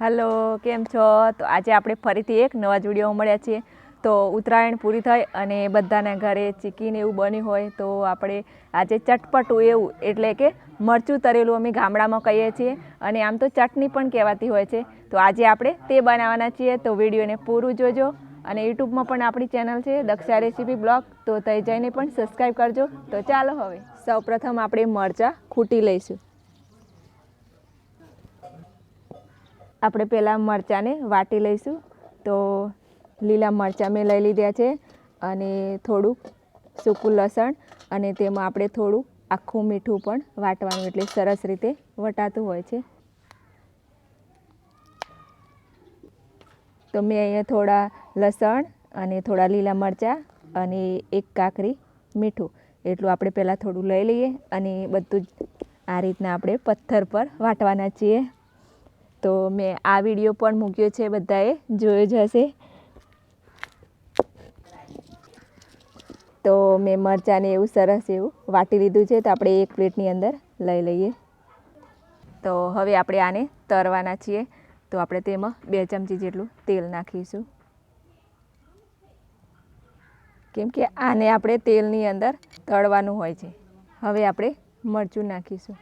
Hello, કેમ છો? તો આજે આપણે ફરીથી એક નવા જ મળ્યા છીએ. તો ઉત્તરાયણ પૂરી થઈ અને બધાના ઘરે ચીકીને એવું બન્યું હોય તો આપણે આજે ચટપટું એવું, એટલે કે મરચું તરેલું અમે ગામડામાં કહીએ છીએ. અને આમ તો ચટણી પણ કહેવાતી હોય છે. તો આજે આપણે તે બનાવવાના છીએ. તો વિડીયોને પૂરું જોજો. અને યુટ્યુબમાં પણ આપણી ચેનલ છે, દક્ષા રેસીપી બ્લોગ. તો તે જઈને પણ સબસ્ક્રાઈબ કરજો. તો ચાલો હવે, સૌપ્રથમ આપણે મરચાં ખૂટી લઈશું. આપણે પહેલાં મરચાંને વાટી લઈશું. તો લીલા મરચાં મેં લઈ લીધા છે અને થોડુંક સૂકું લસણ અને તેમાં આપણે થોડું આખું મીઠું પણ વાટવાનું એટલે સરસ રીતે વટાતું હોય છે. તો મેં અહીંયા થોડા લસણ અને થોડા લીલા મરચાં અને એક કાકરી મીઠું એટલું આપણે પહેલાં થોડું લઈ લઈએ અને બધું જ આ રીતના આપણે પથ્થર પર વાટવાના છીએ. તો મેં આ વીડિયો પણ મૂક્યો છે બધાએ. જોયો જ હશે. તો મેં મરચાંને એવું સરસ એવું વાટી લીધું છે. તો આપણે એક પ્લેટની અંદર લઈ લઈએ. તો હવે આપણે આને તરવાના છીએ. તો આપણે તેમાં બે ચમચી જેટલું તેલ નાખીશું. કેમ કે આને આપણે તેલની અંદર તળવાનું હોય છે. હવે આપણે મરચું નાખીશું.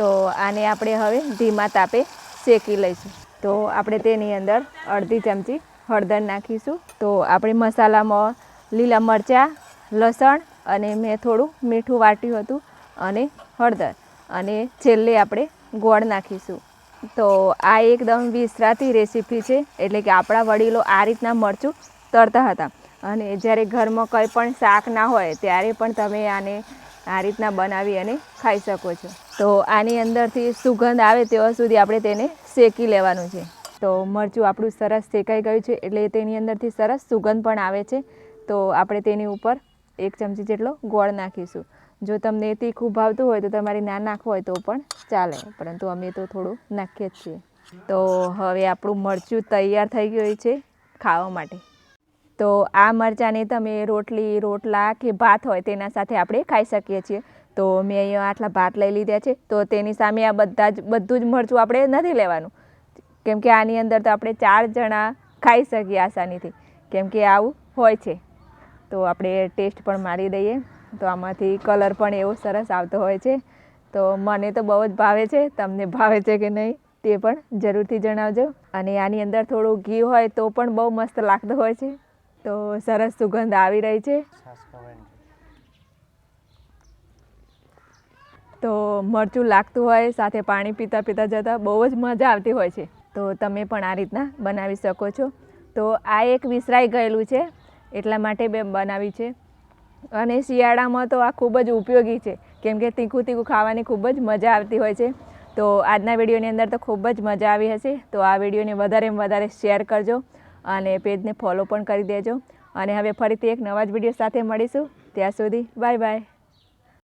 તો આને આપણે હવે ધીમા તાપે શેકી લઈશું. તો આપણે તેની અંદર અડધી ચમચી હળદર નાખીશું. તો આપણે મસાલામાં લીલા મરચાં, લસણ અને મેં થોડું મીઠું વાટ્યું હતું અને હળદર. અને છેલ્લે આપણે ગોળ નાખીશું. તો આ એકદમ વિસરાતી રેસીપી છે, એટલે કે આપણા વડીલો આ રીતના મરચું તરતા હતા. અને જ્યારે ઘરમાં કંઈ પણ શાક ના હોય, ત્યારે પણ તમે આને આ રીતના બનાવી અને ખાઈ શકો છો. તો આની અંદરથી સુગંધ આવે ત્યાં સુધી આપણે તેને શેકી લેવાનું છે. તો મરચું આપણું સરસ શેકાઈ ગયું છે એટલે તેની અંદરથી સરસ સુગંધ પણ આવે છે. તો આપણે તેની ઉપર એક ચમચી જેટલો ગોળ નાખીશું. જો તમને તીખું ભાવતું હોય તો તમારે ના નાખવું હોય તો પણ ચાલે, પરંતુ અમે તો થોડું નાખીએ જ છીએ. તો હવે આપણું મરચું તૈયાર થઈ ગયું છે ખાવા માટે. તો આ મરચાંને તમે રોટલી, રોટલા કે ભાત હોય તેના સાથે આપણે ખાઈ શકીએ છીએ. તો મેં અહીંયા આટલા ભાત લઈ લીધા છે. તો તેની સામે આ બધા જ બધું જ મરચું આપણે નથી લેવાનું. કેમ કે આની અંદર તો આપણે ચાર જણા ખાઈ શકીએ આસાનીથી. કેમ કે આવું હોય છે. તો આપણે ટેસ્ટ પણ મારી દઈએ. તો આમાંથી કલર પણ એવો સરસ આવતો હોય છે. તો મને તો બહુ જ ભાવે છે. તમને ભાવે છે કે નહીં તે પણ જરૂરથી જણાવજો. અને આની અંદર થોડું ઘી હોય તો પણ બહુ મસ્ત લાગતું હોય છે. તો સરસ સુગંધ આવી રહી છે. તો મરચું લાગતું હોય, સાથે પાણી પીતા પીતા જતાં બહુ જ મજા આવતી હોય છે. તો તમે પણ આ રીતના બનાવી શકો છો. તો આ એક વિસરાઈ ગયેલું છે, એટલા માટે મેં બનાવી છે. અને શિયાળામાં તો આ ખૂબ જ ઉપયોગી છે, કેમ કે તીખું તીખું ખાવાની ખૂબ જ મજા આવતી હોય છે. તો આજના વિડીયોની અંદર તો ખૂબ જ મજા આવી હશે. તો આ વિડીયોને વધારેમાં વધારે શેર કરજો અને પેજને ફોલો પણ કરી દેજો. અને હવે ફરીથી એક નવા જ વીડિયો સાથે મળીશું. ત્યાં સુધી બાય બાય.